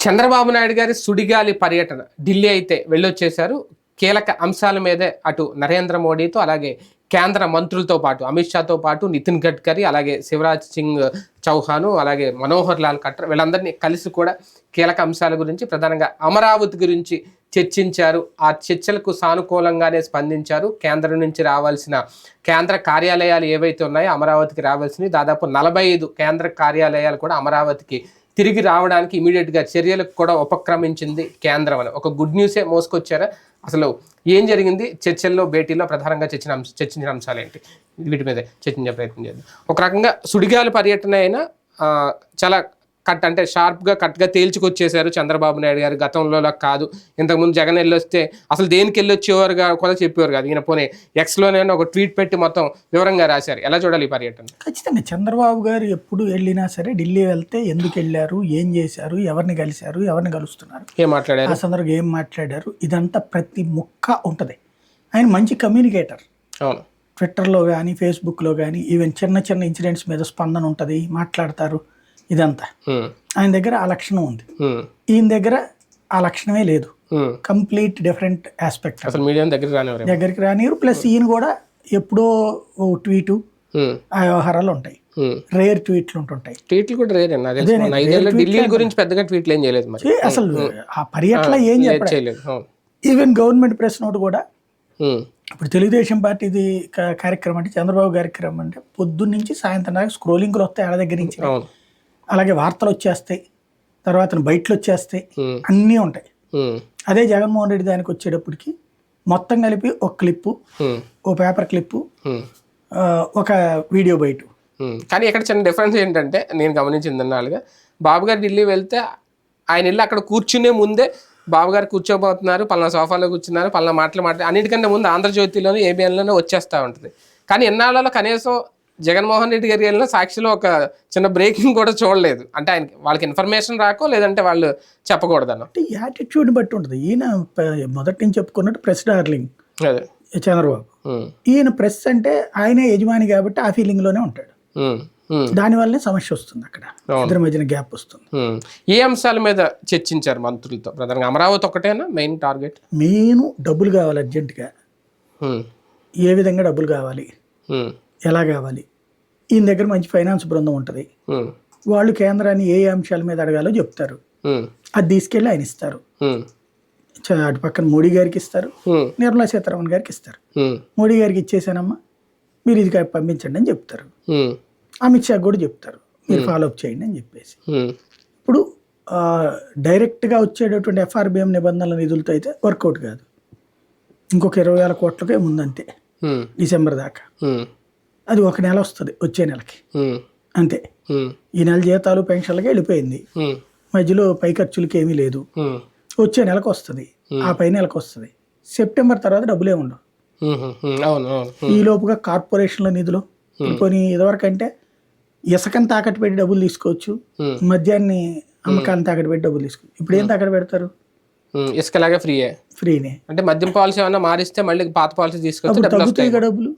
చంద్రబాబు నాయుడు గారి సుడిగాలి పర్యటన ఢిల్లీ అయితే వెళ్ళొచ్చేశారు. కీలక అంశాల మీదే అటు నరేంద్ర మోడీతో అలాగే కేంద్ర మంత్రులతో పాటు అమిత్ షాతో పాటు నితిన్ గడ్కరీ అలాగే శివరాజ్ సింగ్ చౌహాను అలాగే మనోహర్ లాల్ ఖట్టర్ వీళ్ళందరినీ కలిసి కూడా కీలక అంశాల గురించి ప్రధానంగా అమరావతి గురించి చర్చించారు. ఆ చర్చలకు సానుకూలంగానే స్పందించారు. కేంద్రం నుంచి రావాల్సిన కేంద్ర కార్యాలయాలు ఏవైతే ఉన్నాయో అమరావతికి రావాల్సినవి దాదాపు నలభై ఐదు కేంద్ర కార్యాలయాలు కూడా అమరావతికి తిరిగి రావడానికి ఇమీడియట్గా చర్యలకు కూడా ఉపక్రమించింది కేంద్రం అని ఒక గుడ్ న్యూసే మోసుకొచ్చారా? అసలు ఏం జరిగింది? చర్చల్లో భేటీలో ప్రధానంగా చర్చిన అంశ చర్చించిన అంశాలు ఏంటి వీటి మీద చర్చించే ప్రయత్నం చేద్దాం. ఒక రకంగా సుడిగాలి పర్యటన అయినా చాలా కట్ అంటే షార్ప్గా కట్గా తేల్చుకొచ్చేశారు చంద్రబాబు నాయుడు గారు గతంలో లా కాదు. ఇంతకుముందు జగన్ వెళ్ళొస్తే అసలు దేనికి వెళ్ళొచ్చేవారు కూడా చెప్పేవారు కాదు. ఈయన పోనీ ఎక్స్లోనే ఒక ట్వీట్ పెట్టి మొత్తం వివరంగా రాశారు. ఎలా చూడాలి ఈ పర్యటన? ఖచ్చితంగా చంద్రబాబు గారు ఎప్పుడు వెళ్ళినా సరే ఢిల్లీ వెళ్తే ఎందుకు వెళ్ళారు ఏం చేశారు ఎవరిని కలిశారు ఎవరిని కలుస్తున్నారు? ఏం మాట్లాడారు? ఆ సందర్భంగా ఏం మాట్లాడారు? ఇదంతా ప్రతి ముక్క ఉంటుంది. ఆయన మంచి కమ్యూనికేటర్. అవును. ట్విట్టర్లో కానీ ఫేస్బుక్లో కానీ ఈవెన్ చిన్న చిన్న ఇన్సిడెంట్స్ మీద స్పందన ఉంటుంది మాట్లాడతారు. ఇదంతా. ఆయన దగ్గర ఆ లక్షణం ఉంది. ఈయన దగ్గర ఆ లక్షణమే లేదు. Complete different aspect. అసలు మీడియా రానివ్వరు దగ్గరికి రానియరు ప్లస్ ఈయన కూడా ఎప్పుడో ఓ ట్వీటు ఆ వ్యవహారాలు ఉంటాయి. రేర్ ట్వీట్లు ఉంటుంటాయి. ట్వీట్లు కూడా రేరే ఢిల్లీ గురించి పెద్దగా ట్వీట్లు ఏం చేయలేదు మరి. అసలు ఆ పర్యటన ఏం చేయలేదు. ఈవెన్ గవర్నమెంట్ ప్రెస్ నోట్ కూడా ఇప్పుడు తెలుగుదేశం పార్టీది కార్యక్రమం అంటే చంద్రబాబు కార్యక్రమం అంటే పొద్దున్న నుంచి సాయంత్రం దాకా స్క్రోలింగ్లు వస్తాయి ఆడ దగ్గర నుంచి. అలాగే వార్తలు వచ్చేస్తాయి తర్వాత బయటలు వచ్చేస్తాయి అన్నీ ఉంటాయి. అదే జగన్మోహన్ రెడ్డి దానికి వచ్చేటప్పటికి మొత్తం కలిపి ఒక క్లిప్పు ఓ పేపర్ క్లిప్పు ఒక వీడియో బయట. కానీ ఇక్కడ చిన్న డిఫరెన్స్ ఏంటంటే నేను గమనించింది అన్నాళ్ళుగా బాబు గారు ఢిల్లీ వెళ్తే ఆయన వెళ్ళి అక్కడ కూర్చునే ముందే బాబు గారు కూర్చోబోతున్నారు పలానా సోఫాలో కూర్చున్నారు పలానా మాటలు మాట్లాడి అన్నిటికంటే ముందు ఆంధ్రజ్యోతిలోనూ ఏబిఎన్లోనే వచ్చేస్తూ ఉంటుంది. కానీ ఎన్నాళ్ళలో కనీసం జగన్మోహన్ రెడ్డి గారి వెళ్ళిన సాక్షిలో ఒక చిన్న బ్రేకింగ్ కూడా చూడలేదు. అంటే ఆయనకి వాళ్ళకి ఇన్ఫర్మేషన్ రాకో లేదంటే వాళ్ళు చెప్పకూడదన్న అంటే యాటిట్యూడ్ బట్టి ఉంటుంది. ఈయన మొదటి నుంచి చెప్పుకున్నట్టు ప్రెస్ డార్లింగ్ అదే. చంద్రబాబు. ఈయన ప్రెస్ అంటే ఆయనే యజమాని కాబట్టి ఆ ఫీలింగ్లోనే ఉంటాడు. దానివల్లనే సమస్య వస్తుంది అక్కడ. ఇద్దరి మధ్యన గ్యాప్ వస్తుంది. ఏ అంశాల మీద చర్చించారు మంత్రులతో? ప్రధానంగా అమరావతి ఒకటేనా? మెయిన్ టార్గెట్ మెయిన్ డబ్బులు కావాలి అర్జెంటుగా ఏ విధంగా డబ్బులు కావాలి? ఎలా కావాలి? ఈయన దగ్గర మంచి ఫైనాన్స్ బృందం ఉంటుంది. వాళ్ళు కేంద్రాన్ని ఏ అంశాల మీద అడగాలో చెప్తారు. అది తీసుకెళ్ళి ఆయన ఇస్తారు. అటు పక్కన మోడీ గారికి ఇస్తారు. నిర్మలా సీతారామన్ గారికి ఇస్తారు. మోడీ గారికి ఇచ్చేసానమ్మా మీరు ఇది పంపించండి అని చెప్తారు. అమిత్ షా కూడా చెప్తారు మీరు ఫాలో అప్ చేయండి అని చెప్పేసి. ఇప్పుడు డైరెక్ట్గా వచ్చేటటువంటి ఎఫ్ఆర్బిఎం నిబంధనల నిధులతో అయితే వర్కౌట్ కాదు. ఇంకొక ఇరవై వేల కోట్లకే ముందంతే. డిసెంబర్ దాకా. అది ఒక నెల వస్తుంది వచ్చే నెలకి. అంతే. ఈ నెల జీతాలు పెన్షన్లకి వెళ్ళిపోయింది. మధ్యలో పై ఖర్చులకి ఏమీ లేదు. వచ్చే నెలకు వస్తుంది. ఆ పై నెలకు వస్తుంది. సెప్టెంబర్ తర్వాత డబ్బులే ఉండవు ఈ లోపుగా కార్పొరేషన్ల నిధులు. కొన్ని ఇదివరకు అంటే ఇసుకని తాకట్టు పెట్టి డబ్బులు తీసుకోవచ్చు. మద్యాన్ని అమ్మకాన్ని తాకట్టు పెట్టి డబ్బులు తీసుకోవచ్చు ఇప్పుడు ఏం తాకట్టు పెడతారు? ఇసుకలాగే ఫ్రీయే. ఫ్రీనే. అంటే మద్యం పాలసీ ఏమన్నా మారిస్తే మళ్ళీ పాత పాలసీ అప్పుడు డబ్బులు.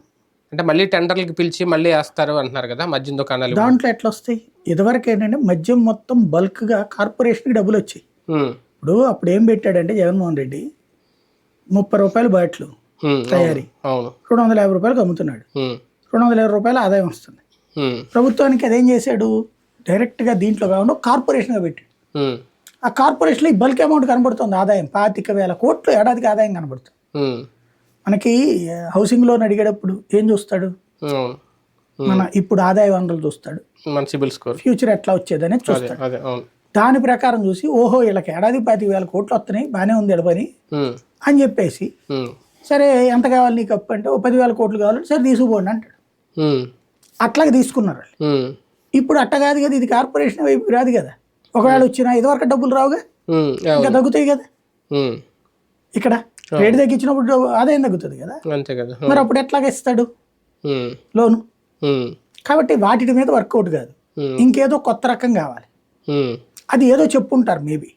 అంటే మళ్ళీ టెండర్లకి పిలిచి మళ్ళీ వేస్తారు అంటున్నారు కదా మద్యం దుకాణాలు దాంట్లో ఎట్లా వస్తాయి? ఇదివరకు ఏంటంటే మద్యం మొత్తం బల్క్గా కార్పొరేషన్కి డబ్బులు వచ్చాయి. ఇప్పుడు అప్పుడు ఏం పెట్టాడంటే జగన్మోహన్ రెడ్డి ముప్పై రూపాయలు బాటిల్ తయారీ. రెండు వందల యాభై రూపాయలకు అమ్ముతున్నాడు. రెండు వందల యాభై రూపాయలు ఆదాయం వస్తుంది. ప్రభుత్వానికి అదేం చేశాడు? డైరెక్ట్గా దీంట్లో కాకుండా కార్పొరేషన్గా పెట్టాడు. ఆ కార్పొరేషన్లో ఈ బల్క్ అమౌంట్ కనబడుతుంది ఆదాయం. పాతిక వేల కోట్లు ఏడాదికి ఆదాయం కనబడుతుంది. మనకి హౌసింగ్ లోన్ అడిగేటప్పుడు ఏం చూస్తాడు? మన ఇప్పుడు ఆదాయ వనరులు చూస్తాడు. మన సిబిల్ స్కోర్. ఫ్యూచర్ ఎట్లా వచ్చేదని చూస్తాడు. దాని ప్రకారం చూసి ఓహో వీళ్ళకి ఏడాది పాతిక వేల కోట్లు వస్తున్నాయి బాగానే ఉంది ఎడపని ఉమ్, అని చెప్పేసి సరే ఎంత కావాలి నీకు అప్పు అంటే ఓ పదివేల కోట్లు కావాలంటే సరే తీసుకుపోండి అంటాడు. అట్లాగే తీసుకున్నారు ఇప్పుడు అట్ట కాదు కదా ఇది కార్పొరేషన్ వైపు రాదు కదా. ఒకవేళ వచ్చినా ఇదివరకు డబ్బులు రావుగా? ఇంకా తగ్గుతాయి కదా? ఇక్కడ రేటు తగ్గించినప్పుడు ఆదాయం తగ్గుతుంది కదా? అంతే కదా. మరి అప్పుడు ఎట్లాగ ఇస్తాడు? లోను. కాబట్టి వాటి మీద వర్కౌట్ కాదు. ఇంకేదో కొత్త రకం కావాలి. అది ఏదో చెప్పుంటారు మేబీ.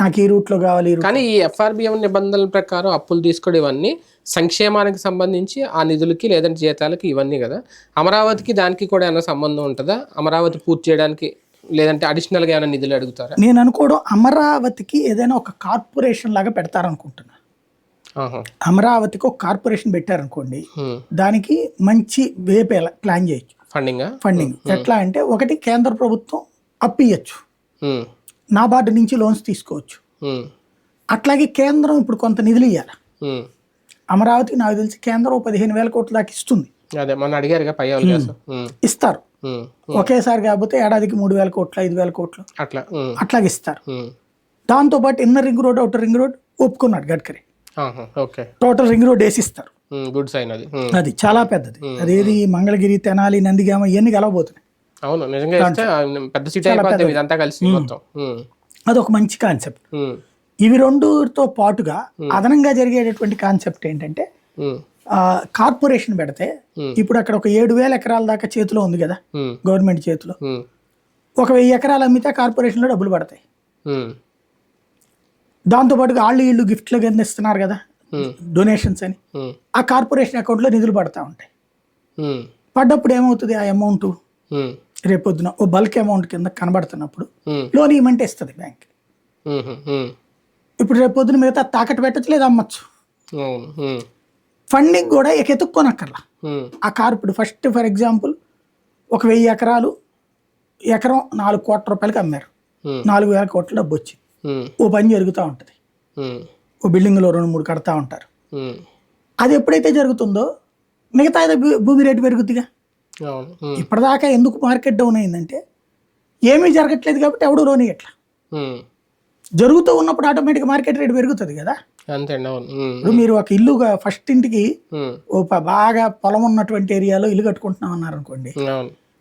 నాకు ఈ రూట్లో కావాలి ఈ రూట్ కానీ ఈ ఎఫ్ఆర్బిఎం నిబంధనల ప్రకారం అప్పులు తీసుకోవడం ఇవన్నీ. సంక్షేమానికి సంబంధించి ఆ నిధులకి లేదంటే జీతాలకి ఇవన్నీ కదా. అమరావతికి దానికి కూడా ఏమైనా సంబంధం ఉంటుందా? అమరావతి పూర్తి చేయడానికి లేదంటే అడిషనల్గా ఏమైనా నిధులు అడుగుతారా నేను అనుకోవడం అమరావతికి ఏదైనా ఒక కార్పొరేషన్ లాగా పెడతారనుకుంటున్నా. అమరావతికి ఒక కార్పొరేషన్ పెట్టారనుకోండి. దానికి మంచి వేపే ప్లాన్ చేయొచ్చు ఫండింగా ఫండింగ్ ఎట్లా అంటే ఒకటి కేంద్ర ప్రభుత్వం అప్పు ఇయ్యచ్చు ఉమ్. నాబార్డు నుంచి లోన్స్ తీసుకోవచ్చు. అట్లాగే కేంద్రం ఇప్పుడు కొంత నిధులు ఇవ్వాలి. అమరావతికి నాకు తెలిసి కేంద్రం పదిహేను వేల కోట్ల దాకా ఇస్తుంది అదే మొన్న. ఉమ్. ఇస్తారు. ఒకేసారి కాకపోతే ఏడాదికి మూడు వేల కోట్లు ఐదు వేల కోట్లు. అట్లా. అట్లాగే ఇస్తారు. ఉమ్. దాంతోపాటు inner ring road outer ring road ఒప్పుకున్నాడు గడ్కరీ. టోటల్ రింగ్ రోడ్ వేసిస్తారు. గుడ్ సైన్ అది. అది చాలా పెద్దది. అదేది మంగళగిరి తెనాలి నందిగామ ఇవన్నీ కలవబోతున్నాయి అవును నిజంగా ఇస్తే ఆ, పెద్ద సిటీ అయిపోతుంది ఇదంతా కలిసి మొత్తం. ఉమ్. అది ఒక మంచి కాన్సెప్ట్. ఇవి రెండుతో పాటుగా అదనంగా జరిగేటటువంటి కాన్సెప్ట్ ఏంటంటే కార్పొరేషన్ పెడితే. ఇప్పుడు అక్కడ ఒక ఏడు వేల ఎకరాల దాకా చేతిలో ఉంది కదా. గవర్నమెంట్ చేతిలో. ఒక వెయ్యి ఎకరాలు అమ్మితే కార్పొరేషన్లో డబ్బులు పడతాయి ఉమ్. దాంతోపాటుగా వాళ్ళు వీళ్ళు గిఫ్ట్లు కింద ఇస్తున్నారు కదా. డొనేషన్స్ అని. ఆ కార్పొరేషన్ అకౌంట్లో నిధులు పడతా ఉంటాయి. పడ్డప్పుడు ఏమవుతుంది ఆ అమౌంట్. రేపొద్దున ఓ బల్క్ అమౌంట్ కింద కనబడుతున్నప్పుడు. లోన్ ఇవ్వమంటే ఇస్తుంది బ్యాంక్. ఇప్పుడు రేపొద్దున మిగతా తాకట్టు పెట్టచ్చు లేదా అమ్మచ్చు. ఫండింగ్ కూడా ఇక ఎత్తుక్కోనక్కర్లా ఉమ్. ఆ కార్ ఇప్పుడు ఫస్ట్ ఫర్ ఎగ్జాంపుల్ ఒక వెయ్యి ఎకరాలు ఎకరం నాలుగు కోట్ల రూపాయలకి అమ్మారు. నాలుగు వేల కోట్ల డబ్బు వచ్చింది. ఓ పని జరుగుతూ ఉంటుంది. ఓ బిల్డింగ్లో రెండు మూడు కడతా ఉంటారు. అది ఎప్పుడైతే జరుగుతుందో మిగతా భూమి రేటు పెరుగుద్దిగా ఉమ్. ఇప్పటిదాకా ఎందుకు మార్కెట్ డౌన్ అయిందంటే ఏమీ జరగట్లేదు కాబట్టి ఎవడు లోన్ ఉమ్. జరుగుతూ ఉన్నప్పుడు ఆటోమేటిక్ మార్కెట్ రేట్ పెరుగుతుంది కదా ఇప్పుడు మీరు ఒక ఇల్లుగా ఫస్ట్ ఇంటికి బాగా పొలం ఉన్నటువంటి ఏరియాలో ఇల్లు కట్టుకుంటున్నాం అన్నారు అనుకోండి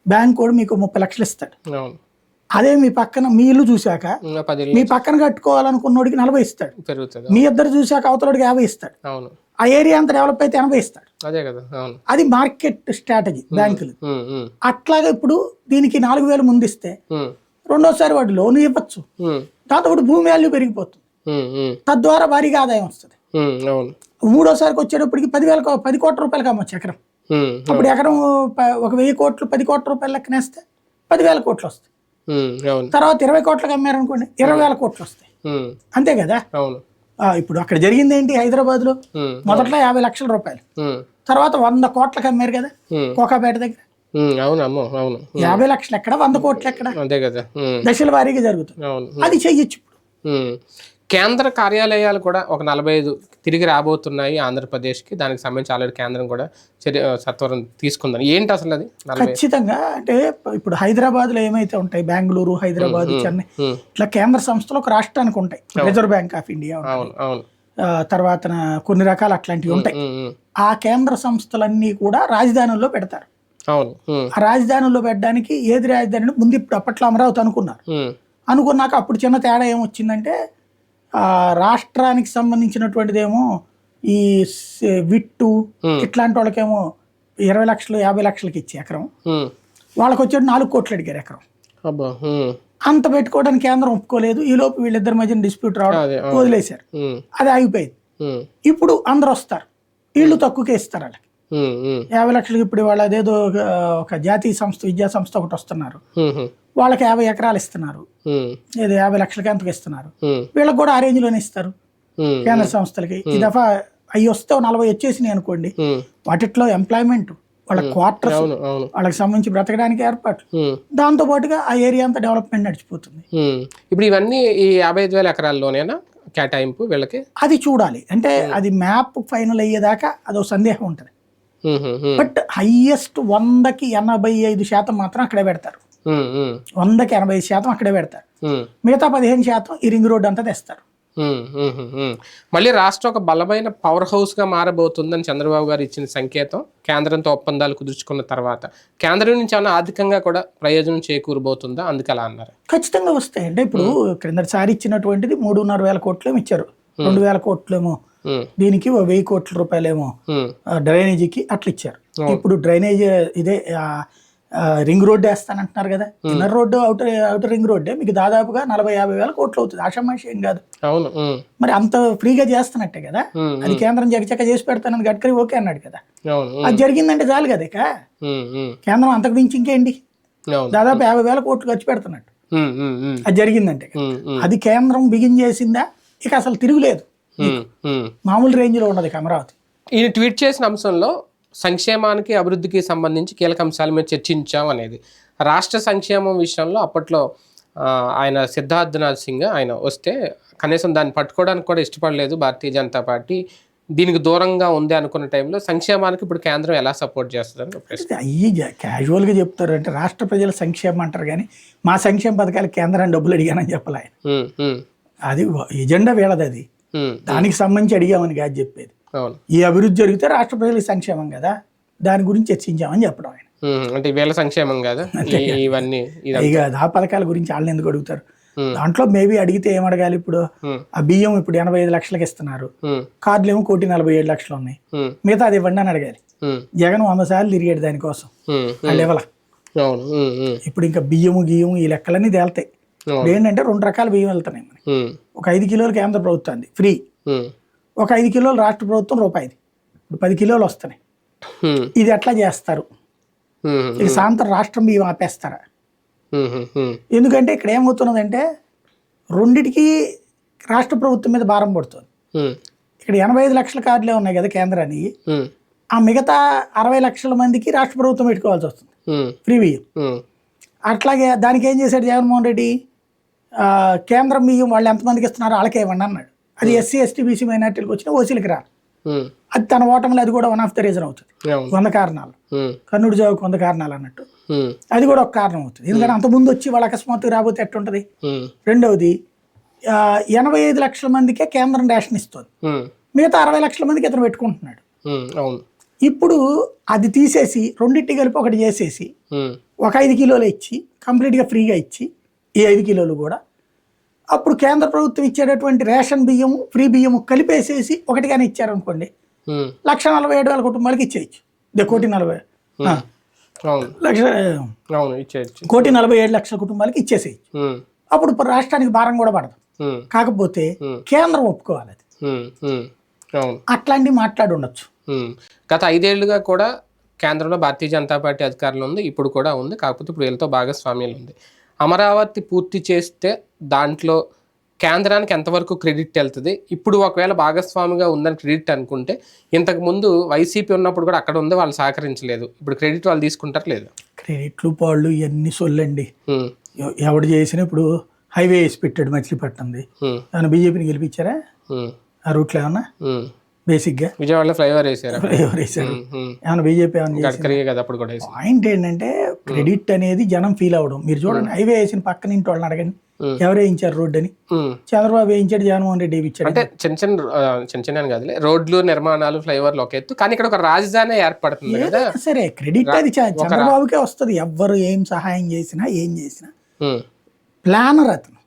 బ్యాంక్ కూడా మీకు ముప్పై లక్షలు ఇస్తాడు. అదే మీ పక్కన మీ ఇల్లు చూశాక మీ పక్కన కట్టుకోవాలనుకున్నోడికి నలభై ఇస్తాడు. మీ ఇద్దరు చూశాక అవతలడికి యాభై ఇస్తాడు. ఆ ఏరియా అంతా డెవలప్ అయితే ఎనభై ఇస్తాడు. అదే కదా అవును. అది మార్కెట్ స్ట్రాటజీ బ్యాంకులు. అట్లాగే ఇప్పుడు దీనికి నాలుగు వేలు ముందు ఇస్తే. రెండోసారి వాడు లోన్ ఇవ్వచ్చు. దాంతో భూమి వాల్యూ పెరిగిపోతుంది. తద్వారా భారీగా ఆదాయం వస్తుంది. మూడోసారికి వచ్చేటప్పటికి పదివేల కో- పది కోట్ల రూపాయలకి అమ్మొచ్చు ఎకరం. అప్పుడు ఎకరం ఒక వెయ్యి కోట్లు పది కోట్ల రూపాయలు లెక్కనేస్తే పదివేల కోట్లు వస్తాయి. తర్వాత ఇరవై కోట్లకు అమ్మారనుకోండి ఇరవై వేల కోట్లు వస్తాయి. అంతే కదా? అవును. ఆ, ఇప్పుడు అక్కడ జరిగింది ఏంటి హైదరాబాద్లో? ఉమ్. మొదట్లో యాభై లక్షల రూపాయలు. తర్వాత వంద కోట్లకు అమ్మారు కదా. కోకాపేట దగ్గర. అవును యాభై లక్షలు ఎక్కడ? వంద కోట్లు ఎక్కడ? అంతే కదా. దశల వారీగా జరుగుతుంది. అది చెయ్యొచ్చు ఇప్పుడు. కేంద్ర కార్యాలయాలు కూడా ఒక నలభై ఐదు తిరిగి రాబోతున్నాయి ఆంధ్రప్రదేశ్కి. దానికి సంబంధించి ఆల్రెడీ కేంద్రం కూడా చర్య సత్వరం తీసుకుందని. ఏంటి అసలు అది? ఖచ్చితంగా అంటే ఇప్పుడు హైదరాబాద్లో ఏమైతే ఉంటాయి బెంగళూరు హైదరాబాద్ చెన్నై. ఇట్లా కేంద్ర సంస్థలు ఒక రాష్ట్రానికి ఉంటాయి. రిజర్వ్ బ్యాంక్ ఆఫ్ ఇండియా తర్వాత కొన్ని రకాల అట్లాంటివి ఉంటాయి. ఆ కేంద్ర సంస్థలన్నీ కూడా రాజధానుల్లో పెడతారు. అవును రాజధానుల్లో పెట్టడానికి ఏది రాజధాని ముందు ఇప్పుడు అప్పట్లో అమరావతి అనుకున్నారు. అనుకున్నాక అప్పుడు చిన్న తేడా ఏమొచ్చిందంటే రాష్ట్రానికి సంబంధించినటువంటిదేమో ఈ విట్టు. ఇట్లాంటి వాళ్ళకేమో ఇరవై లక్షలు యాభై లక్షలకి ఇచ్చి ఎకరం. వాళ్ళకి వచ్చేది నాలుగు కోట్లు అడిగారు ఎకరం. అంత పెట్టుకోవడానికి కేంద్రం ఒప్పుకోలేదు ఈ లోపు వీళ్ళిద్దరి మధ్యన డిస్ప్యూట్ రావడం. వదిలేశారు. అది ఆగిపోయింది ఉమ్. ఇప్పుడు అందరు వస్తారు వీళ్ళు తక్కువకే ఇస్తారు వాళ్ళకి. యాభై లక్షలకి ఇప్పుడు వాళ్ళు అదేదో ఒక- జాతీయ సంస్థ విద్యా సంస్థ ఒకటి వస్తున్నారు. వాళ్ళకి యాభై ఎకరాలు ఇస్తున్నారు. ఏదో యాభై లక్షలకి ఎంతకు ఇస్తున్నారు. వీళ్ళకి కూడా ఆ రేంజ్లోనే ఇస్తారు ఉమ్. కేంద్ర సంస్థలకి ఈ దఫా అవి వస్తే నలభై వచ్చేసినాయి అనుకోండి. వాటిట్లో ఎంప్లాయ్మెంట్ వాళ్ళ క్వార్టర్స్ వాళ్ళకి సంబంధించి బ్రతకడానికి ఏర్పాట్లు. దాంతో పాటుగా ఆ ఏరియా అంతా డెవలప్మెంట్ నడిచిపోతుంది. ఇప్పుడు ఇవన్నీ ఈ యాభై ఐదు వేల ఎకరాల్లోనేనా కేటాయింపు వీళ్ళకి అది చూడాలి అంటే అది మ్యాప్ ఫైనల్ అయ్యేదాకా అదో సందేహం ఉంటుంది. బట్ హైయెస్ట్ వందకి ఎనభై ఐదు శాతం మాత్రం అక్కడే పెడతారు. వందకి ఎనభై ఐదు శాతం అక్కడే పెడతారు. మిగతా పదిహేను శాతం ఈ రింగ్ రోడ్ అంతా తెస్తారు. మళ్ళీ రాష్ట్రం ఒక బలమైన పవర్ హౌస్గా మారబోతుందని చంద్రబాబు గారు ఇచ్చిన సంకేతం కేంద్రంతో ఒప్పందాలు కుదుర్చుకున్న తర్వాత కేంద్రం నుంచి ఏమైనా ఆర్థికంగా కూడా ప్రయోజనం చేకూరబోతుందా? అందుకు అలా అన్నారు. ఖచ్చితంగా వస్తాయి అంటే ఇప్పుడు క్రిందటిసారి ఇచ్చినటువంటిది మూడున్నర వేల కోట్లేమో ఇచ్చారు. రెండు వేల కోట్లేమో. దీనికి వెయ్యి కోట్ల రూపాయలేమో. డ్రైనేజీకి అట్లా ఇచ్చారు ఇప్పుడు డ్రైనేజ్ ఇదే రింగ్ రోడ్డు వేస్తానంటున్నారు కదా. Inner road outer outer ring రోడ్డే మీకు దాదాపుగా నలభై యాభై వేల కోట్లు అవుతుంది. ఆషామాషి ఏం కాదు. అవును మరి అంత ఫ్రీగా చేస్తున్నట్టే కదా. అది కేంద్రం జగచక్క చేసి పెడతానని గడ్కరీ ఓకే అన్నాడు కదా. అది జరిగిందంటే చాలు కదా ఇక. కేంద్రం అంతకు మించి ఇంకేంటి? అవును. దాదాపు యాభై వేల కోట్లు ఖర్చు పెడుతున్నట్టు. అది జరిగిందంటే అది కేంద్రం బిగిన్ చేసిందా? ఇక అసలు తిరుగులేదు. మామూలు రేంజ్లో ఉన్నది ఇక అమరావతి. ఈయన ట్వీట్ చేసిన అంశంలో సంక్షేమానికి అభివృద్ధికి సంబంధించి కీలక అంశాల మీద చర్చించాం అనేది. రాష్ట్ర సంక్షేమం విషయంలో అప్పట్లో ఆయన సిద్ధార్థనాథ్ సింగ్ ఆయన వస్తే కనీసం దాన్ని పట్టుకోవడానికి కూడా ఇష్టపడలేదు భారతీయ జనతా పార్టీ. దీనికి దూరంగా ఉంది అనుకున్న టైంలో సంక్షేమానికి ఇప్పుడు కేంద్రం ఎలా సపోర్ట్ చేస్తుందని అయ్యి క్యాజువల్గా చెప్తారు అంటే రాష్ట్ర ప్రజల సంక్షేమం అంటారు కానీ మా సంక్షేమ పథకాలు కేంద్రాన్ని డబ్బులు అడిగానని చెప్పలే అది ఎజెండా వీళ్ళది అది. దానికి సంబంధించి అడిగామని కాదు చెప్పేది. ఈ అభివృద్ధి జరిగితే రాష్ట్ర ప్రజలకు సంక్షేమం కదా. దాని గురించి చర్చించామని చెప్పడం ఆయన. అంటే వీళ్ళ సంక్షేమం కాదు? ఇవన్నీ ఇక ఆ పథకాల గురించి వాళ్ళని ఎందుకు అడుగుతారు? దాంట్లో మేబీ అడిగితే ఏం అడగాలి ఇప్పుడు ఆ బియ్యం ఇప్పుడు ఎనభై ఐదు లక్షలకి ఇస్తున్నారు. కార్డులు ఏమో కోటి నలభై ఏడు లక్షలు ఉన్నాయి. మిగతా అది ఇవ్వండి అని అడగాలి. జగన్ వంద సార్లు తిరిగాడు దానికోసం. వాళ్ళు ఇవ్వాల ఇప్పుడు ఇంకా బియ్యము గియ్యము ఈ లెక్కలన్నీ తేలుతాయి. ఏంటంటే రెండు రకాల బియ్యం వెళ్తున్నాయి మనకి. ఒక ఐదు కిలోలు కేంద్ర ప్రభుత్వాన్ని ఫ్రీ. ఒక ఐదు కిలోలు రాష్ట్ర ప్రభుత్వం రూపాయిది ఇప్పుడు పది కిలోలు వస్తున్నాయి. ఇది ఎట్లా చేస్తారు? ఇక సాయంత్రం రాష్ట్రం బియ్యం ఆపేస్తారా? ఎందుకంటే ఇక్కడ ఏమవుతున్నదంటే రెండిటికి రాష్ట్ర ప్రభుత్వం మీద భారం పడుతుంది. ఇక్కడ ఎనభై ఐదు లక్షల కార్డులే ఉన్నాయి కదా కేంద్రానికి. ఆ మిగతా అరవై లక్షల మందికి రాష్ట్ర ప్రభుత్వం పెట్టుకోవాల్సి వస్తుంది. ఫ్రీ బియ్యం. అట్లాగే దానికి ఏం చేశాడు జగన్మోహన్ రెడ్డి? కేంద్రం బియ్యం వాళ్ళు ఎంతమందికి ఇస్తున్నారో వాళ్ళకే ఇవ్వండి అన్నాడు. అది ఎస్సీ ఎస్టీ బీసీ మైనార్టీలకు వచ్చిన ఓసీలకి ఉమ్, అది తన ఓటమిలో అది కూడా వన్ ఆఫ్ ద రీజన్ అవుతుంది. వంద కారణాలు. కర్ణుడి జావుకు వంద కారణాలు అన్నట్టు. అది కూడా ఒక కారణం అవుతుంది. ఎందుకంటే అంతకుముందు వచ్చి వాళ్ళు అకస్మాత్తుగా రాబోతే ఎట్టుంటది రెండవది ఎనభై ఐదు లక్షల మందికే కేంద్రం రేషన్ ఇస్తుంది. మిగతా అరవై లక్షల మందికి ఇతను పెట్టుకుంటున్నాడు. ఇప్పుడు అది తీసేసి రెండింటి కలిపి ఒకటి చేసేసి ఒక ఐదు కిలోలు ఇచ్చి కంప్లీట్గా ఫ్రీగా ఇచ్చి ఈ ఐదు కిలోలు కూడా అప్పుడు కేంద్ర ప్రభుత్వం ఇచ్చేటటువంటి రేషన్ బియ్యము ఫ్రీ బియ్యము కలిపేసేసి ఒకటిగానే ఇచ్చారనుకోండి లక్ష నలభై ఏడు వేల కుటుంబాలకి ఇచ్చేయచ్చు. ఇదే కోటి నలభై. లక్ష కోటి నలభై ఏడు లక్షల కుటుంబాలకి ఇచ్చేసేయచ్చు. అప్పుడు రాష్ట్రానికి భారం కూడా పడదు. కాకపోతే. కేంద్రం ఒప్పుకోవాలి అది. అట్లాంటివి మాట్లాడి ఉండొచ్చు. గత ఐదేళ్ళుగా కూడా కేంద్రంలో భారతీయ జనతా పార్టీ అధికారంలో ఉంది ఇప్పుడు కూడా ఉంది. కాకపోతే ఇప్పుడు వీళ్ళతో భాగస్వామ్యాలు ఉంది. అమరావతి పూర్తి చేస్తే దాంట్లో కేంద్రానికి ఎంతవరకు క్రెడిట్ వెళ్తుంది? ఇప్పుడు ఒకవేళ భాగస్వామిగా ఉందని క్రెడిట్ అనుకుంటే ఇంతకు ముందు వైసీపీ ఉన్నప్పుడు కూడా అక్కడ ఉంది వాళ్ళు సహకరించలేదు. ఇప్పుడు క్రెడిట్ వాళ్ళు తీసుకుంటారు లేదు. క్రెడిట్లు పాళ్ళు ఇవన్నీ సొల్లండి. ఎవడు చేసిన ఇప్పుడు హైవే వేసి పెట్టాడు మచిలీపట్నంది. ఏమైనా బీజేపీని గెలిపించారా? ఆ రూట్లో ఏమన్నా. బేసిక్గా. విజయవాడలో ఫ్లైఓవర్ వేసారు? ఉమ్, ఉమ్. ఏమైనా బీజేపీ కదా అప్పుడు కూడా వేసారు పాయింట్ ఏంటంటే క్రెడిట్ అనేది జనం ఫీల్ అవ్వడం. మీరు చూడండి హైవే వేసిన పక్కన ఇంటి వాళ్ళని అడగండి. ఎవరు వేయించారు రోడ్డు అని. చంద్రబాబు వేయించాడు జగన్మోహన్ రెడ్డి వేయించాడు. అంటే చిన్న చిన్న చిన్న చిన్న కాదులే రోడ్లు నిర్మాణాలు ఫ్లైఓవర్లు ఒక ఎత్తు. కానీ ఇక్కడ ఒక రాజధాని ఏర్పడుతుంది కదా. సరే క్రెడిట్ అది చంద్రబాబుకే వస్తుంది. ఎవ్వరు ఏం సహాయం చేసినా ఏం చేసినా. ప్లానర్ అతను.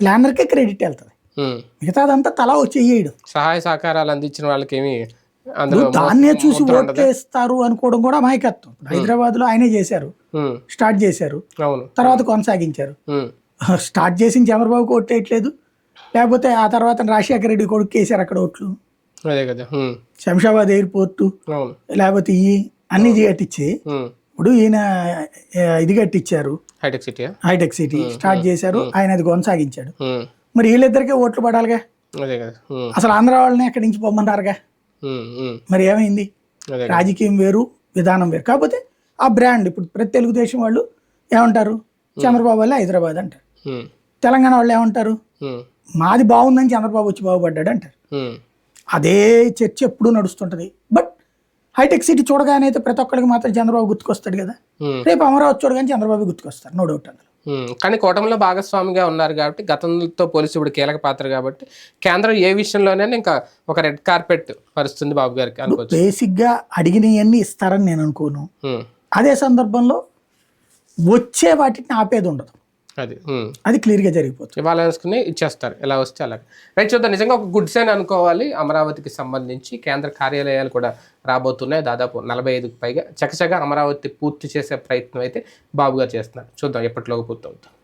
ప్లానర్కే క్రెడిట్ వెళ్తుంది. మిగతాదంతా తలా వచ్చి వేయడు సహాయ సహకారాలు అందించిన వాళ్ళకి ఏమి దాన్నే చూసి ఓట్లేస్తారు అనుకోవడం కూడా అమాయకత్వం ఇప్పుడు హైదరాబాద్లో ఆయనే చేశారు. స్టార్ట్ చేశారు. తర్వాత కొనసాగించారు. స్టార్ట్ చేసిన చంద్రబాబుకి ఓట్లేయట్లేదు. లేకపోతే ఆ తర్వాత రాజశేఖర రెడ్డి కొడుకు వేశారు అక్కడ ఓట్లు. అదే కదా. ఉమ్, శంషాబాద్ ఎయిర్పోర్టు. లేకపోతే ఈ అన్ని కట్టించి ఇప్పుడు ఈయన ఇది కట్టించారు. Hitech city hitech city start చేశారు. ఆయన అది కొనసాగించాడు. మరి వీళ్ళిద్దరికే ఓట్లు పడాలిగా? అసలు ఆంధ్ర వాళ్ళని ఎక్కడి నుంచి పొమ్మన్నారుగా మరి ఏమైంది. రాజకీయం వేరు విధానం వేరు. కాకపోతే ఆ బ్రాండ్ ఇప్పుడు ప్రతి తెలుగుదేశం వాళ్ళు ఏమంటారు? చంద్రబాబు వల్ల హైదరాబాద్ అంటారు. తెలంగాణ వాళ్ళు ఏమంటారు? మాది బాగుందని చంద్రబాబు వచ్చి బాగుపడ్డాడు అంటారు. అదే చర్చ ఎప్పుడూ నడుస్తుంటది. బట్ హైటెక్ సిటీ చూడగానే అయితే ప్రతి ఒక్కరికి మాత్రం చంద్రబాబు గుర్తుకొస్తాడు కదా. రేపు అమరావతి చూడగానే చంద్రబాబు గుర్తుకొస్తారు. నో డౌట్ అందులో. కానీ కూటమిలో భాగస్వామిగా ఉన్నారు కాబట్టి గతంతో పోలిసి ఇప్పుడు కీలక పాత్ర కాబట్టి కేంద్రం ఏ విషయంలోనైనా ఇంకా ఒక రెడ్ కార్పెట్ పరుస్తుంది బాబు గారికి అనుకోవచ్చు. బేసిక్గా అడిగినవన్నీ ఇస్తారని నేను అనుకోను. అదే సందర్భంలో వచ్చే వాటిని ఆపేది ఉండదు. అది. అది క్లియర్గా జరిగిపోతుంది. ఇవాళ వేసుకుని ఇచ్చేస్తారు. ఎలా వస్తే అలాగే. రైట్ చూద్దాం. నిజంగా ఒక గుడ్స్ అని అనుకోవాలి. అమరావతికి సంబంధించి కేంద్ర కార్యాలయాలు కూడా రాబోతున్నాయి. దాదాపు నలభై ఐదుకు పైగా చకచగా అమరావతి పూర్తి చేసే ప్రయత్నం అయితే బాబుగా చేస్తున్నారు. చూద్దాం ఎప్పటిలోగా పూర్తవుతాం